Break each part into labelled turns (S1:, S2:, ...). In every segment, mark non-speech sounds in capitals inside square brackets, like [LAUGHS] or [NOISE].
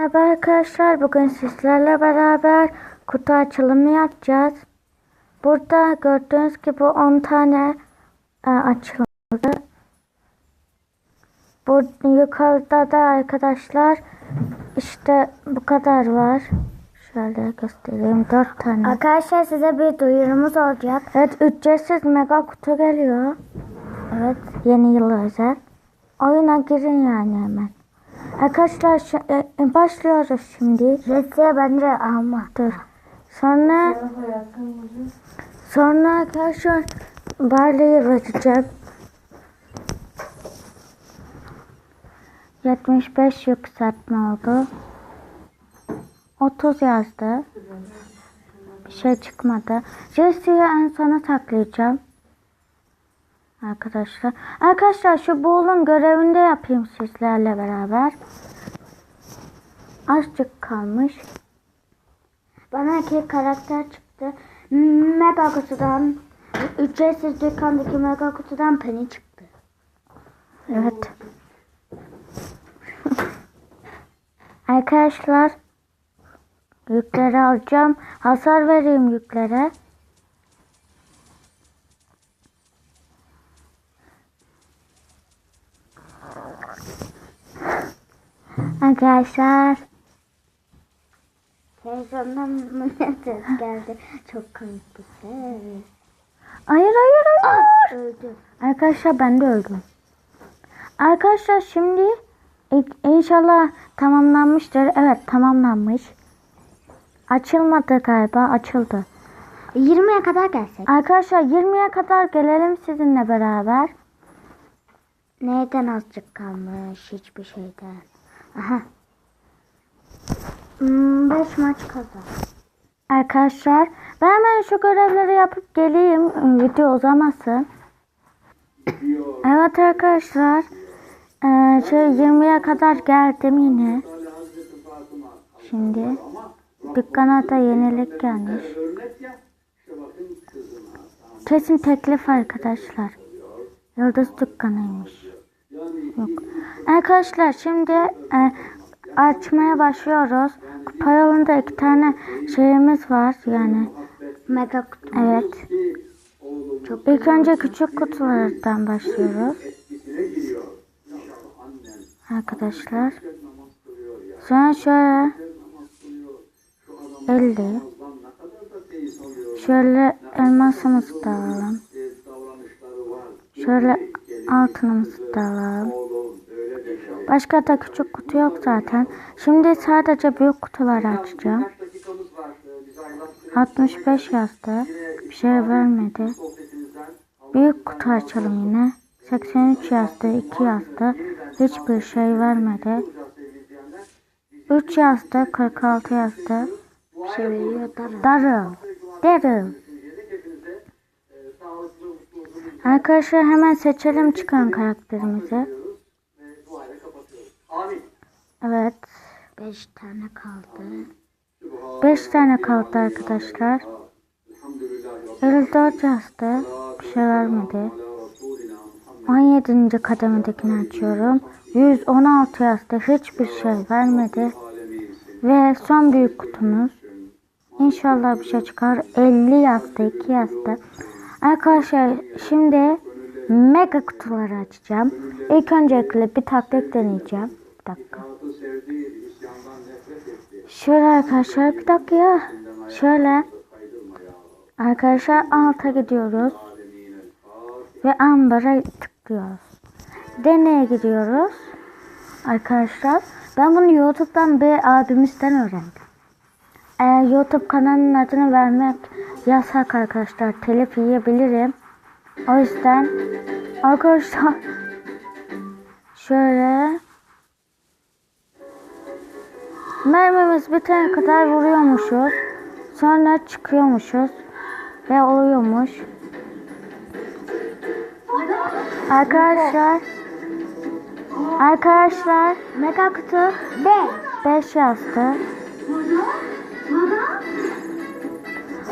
S1: Merhaba arkadaşlar. Bugün sizlerle beraber kutu açılımı yapacağız. Burada gördüğünüz gibi 10 tane e, açıldı. Bu yukarıda da arkadaşlar işte bu kadar var. Şöyle göstereyim. 4 tane.
S2: Arkadaşlar size bir duyurumuz olacak.
S1: Evet ücretsiz mega kutu geliyor. Evet yeni yıl özel. Oyuna girin yani hemen. Arkadaşlar şu- e, başlıyoruz şimdi.
S2: Resiye bence alma.
S1: Dur. Sonra sonra arkadaşlar Barley'i vereceğim. 75 yükseltme oldu. 30 yazdı. Bir şey çıkmadı. Jesse'yi en sona saklayacağım. Arkadaşlar. Arkadaşlar şu buğulun görevini de yapayım sizlerle beraber. Azıcık kalmış.
S2: Bana iki karakter çıktı. Mega kutudan, ücretsiz dükkandaki mega kutudan Penny çıktı.
S1: Evet. [LAUGHS] Arkadaşlar yükleri alacağım. Hasar vereyim yüklere. Arkadaşlar
S2: Televizyondan mı ne ses geldi? Çok komik bir ses.
S1: hayır hayır hayır.
S2: Öldü.
S1: Arkadaşlar ben de öldüm. Arkadaşlar şimdi in- inşallah tamamlanmıştır. Evet tamamlanmış. Açılmadı galiba açıldı.
S2: 20'ye kadar gelsek.
S1: Arkadaşlar 20'ye kadar gelelim sizinle beraber.
S2: Neyden azıcık kalmış? Hiçbir şeyden. Aha. 5 maç kazan.
S1: Arkadaşlar ben hemen şu görevleri yapıp geleyim. Video uzamasın. Evet arkadaşlar. Ee, şey 20'ye kadar geldim yine. Şimdi dükkana da yenilik gelmiş. Kesin teklif arkadaşlar. Yıldız dükkanıymış. Yok. Arkadaşlar şimdi e, açmaya başlıyoruz. Kupa yolunda iki tane şeyimiz var yani.
S2: Mega kutu.
S1: Evet.
S2: Çok
S1: İlk önce küçük kutulardan başlıyoruz. Arkadaşlar. Sonra şöyle 50. Şöyle elmasımızı da alalım. Şöyle altınımızı da alalım. Başka da küçük kutu yok zaten. Şimdi sadece büyük kutuları açacağım. 65 yazdı. Bir şey vermedi. Büyük kutu açalım yine. 83 yazdı, 2 yazdı. Hiçbir şey vermedi. 3 yazdı, 46 yazdı.
S2: bir şey veriyor. Darı.
S1: Darıl. Darıl. Arkadaşlar hemen seçelim çıkan karakterimizi. Evet.
S2: 5 tane kaldı.
S1: 5 tane kaldı arkadaşlar. 54 yazdı. Bir şey vermedi. 17. kademedekini açıyorum. 116 yazdı. Hiçbir şey vermedi. Ve son büyük kutumuz. İnşallah bir şey çıkar. 50 yazdı. 2 yazdı. Arkadaşlar şimdi mega kutuları açacağım. İlk öncelikle bir taktik deneyeceğim. Bir dakika. Şöyle arkadaşlar bir dakika ya. Şöyle. Arkadaşlar alta gidiyoruz. Ve ambara tıklıyoruz. Deneye gidiyoruz. Arkadaşlar ben bunu YouTube'dan bir abimizden öğrendim. Ee, YouTube kanalının adını vermek yasak arkadaşlar. Telif yiyebilirim. O yüzden arkadaşlar [LAUGHS] şöyle mermimiz bitene kadar vuruyormuşuz. Sonra çıkıyormuşuz ve oluyormuş. Arkadaşlar Arkadaşlar
S2: Mega kutu 5.
S1: 5 yazdı.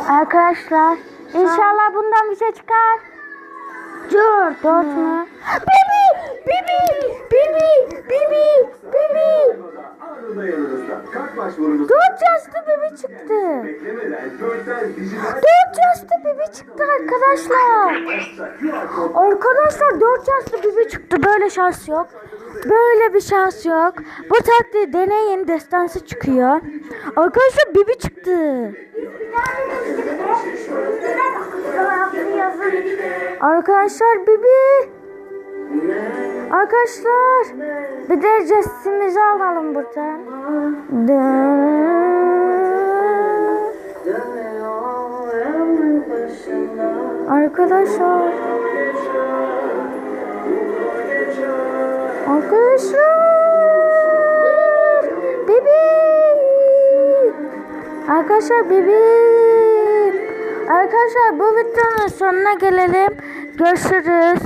S1: Arkadaşlar inşallah bundan bir şey çıkar. Dört. Dört mü? Bibi! Bibi! Bibi! Bibi! Bibi!
S3: Anında yanınızda. Kart başvurunuzu
S1: 4 yaşlı bebe çıktı.
S3: beklemeden görsel dijital
S1: 4 yaşlı bebe çıktı arkadaşlar. Arkadaşlar 4 yaşlı bebe çıktı. Böyle şans yok. Böyle bir şans yok. Bu taktiği deneyin. Destansı çıkıyor. Arkadaşlar bebe çıktı. Arkadaşlar bebe. Arkadaşlar bir de cesimizi alalım buradan. Arkadaşlar. Arkadaşlar. Bebeğim. Arkadaşlar bebeğim. Arkadaşlar bu videonun sonuna gelelim. Görüşürüz.